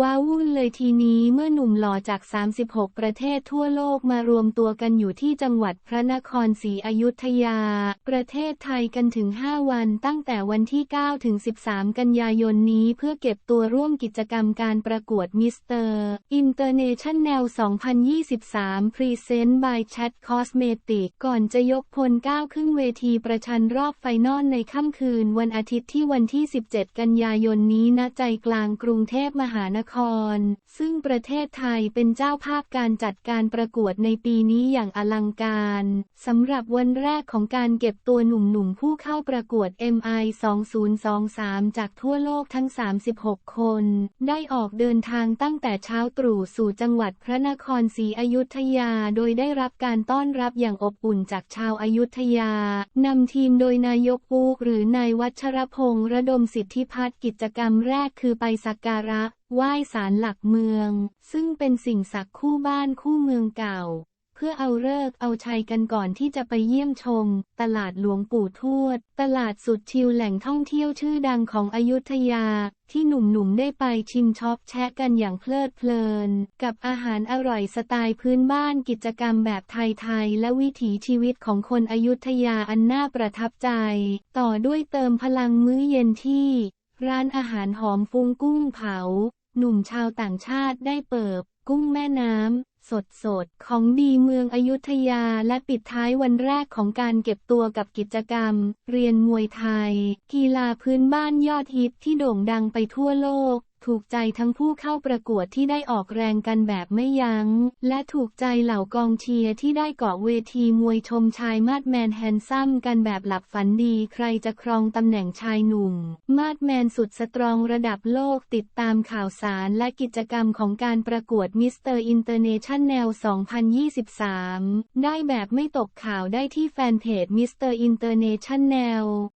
ว้าวุ่นเลยทีนี้เมื่อหนุ่มหล่อจาก 36 ประเทศทั่วโลกมารวมตัวกันอยู่ที่จังหวัดพระนครศรีอยุธยา ประเทศไทยกันถึง 5 วันตั้งแต่วันที่ 9 ถึง 13 กันยายนนี้เพื่อเก็บตัวร่วมกิจกรรมการประกวดมิสเตอร์อินเตอร์เนชั่นแนล 2023 Present by Chat Cosmetic ก่อนจะยกพลก้าวขึ้นเวทีประชันรอบไฟนอลในค่ำคืนวันอาทิตย์ที่วันที่ 17 กันยายนนี้ณใจกลางกรุงเทพมหานครซึ่งประเทศไทยเป็นเจ้าภาพการจัดการประกวดในปีนี้อย่างอลังการสำหรับวันแรกของการเก็บตัวหนุ่มๆผู้เข้าประกวด MI 2023 จากทั่วโลกทั้ง 36 คน ได้ออกเดินทางตั้งแต่เช้าตรู่สู่จังหวัดพระนครศรีอยุธยา โดยได้รับการต้อนรับอย่างอบอุ่นจากชาวอายุทยานำทีมโดยนายกปูกหรือนายวัชรพงษ์ระดมสิทธิพัฒน์กิจกรรมแรกคือไปสักการะ ไหว้ศาลหลักเมือง ซึ่งเป็นสิ่งศักดิ์คู่บ้านคู่เมืองเก่า เพื่อเอาเลิกเอาชัยกันก่อนที่จะไปเยี่ยมชม ตลาดหลวงปู่ทวด ตลาดสุดชิลแหล่งท่องเที่ยวชื่อดังของอยุธยา ที่หนุ่มๆได้ไปชิมช็อปแชะกันอย่างเพลิดเพลิน กับอาหารอร่อยสไตล์พื้นบ้านกิจกรรมแบบไทยๆและวิถีชีวิตของคนอยุธยาอันน่าประทับใจ ต่อด้วยเติมพลังมื้อเย็นที่ร้านอาหารหอมฟุ้งกุ้งเผา หนุ่มชาวต่างชาติได้เปิบ กุ้งแม่น้ำ สดสดของดีเมืองอยุธยาและปิดท้ายวันแรกของการเก็บตัวกับกิจกรรม เรียนมวยไทย กีฬาพื้นบ้านยอดฮิตที่โด่งดังไปทั่วโลก ถูกใจทั้งผู้เข้าประกวดที่ได้ออกแรงกันแบบไม่ยัง้ง และถูกใจเหล่ากองเชียร์ที่ได้เกาะเวทีมวยชมชายมาดแมนแฮนซัมกันแบบหลับฝันดีใครจะครองตำแหน่งชายหนุ่ม มาดแมนสุดสตรองระดับโลกติดตามข่าวสารและกิจกรรมของการประกวดมิสเตอร์อินเตอร์เนชั่นแนล 2023 ได้แบบไม่ตกข่าวได้ที่แฟนเพจมิสเตอร์อินเตอร์เนชั่นแนล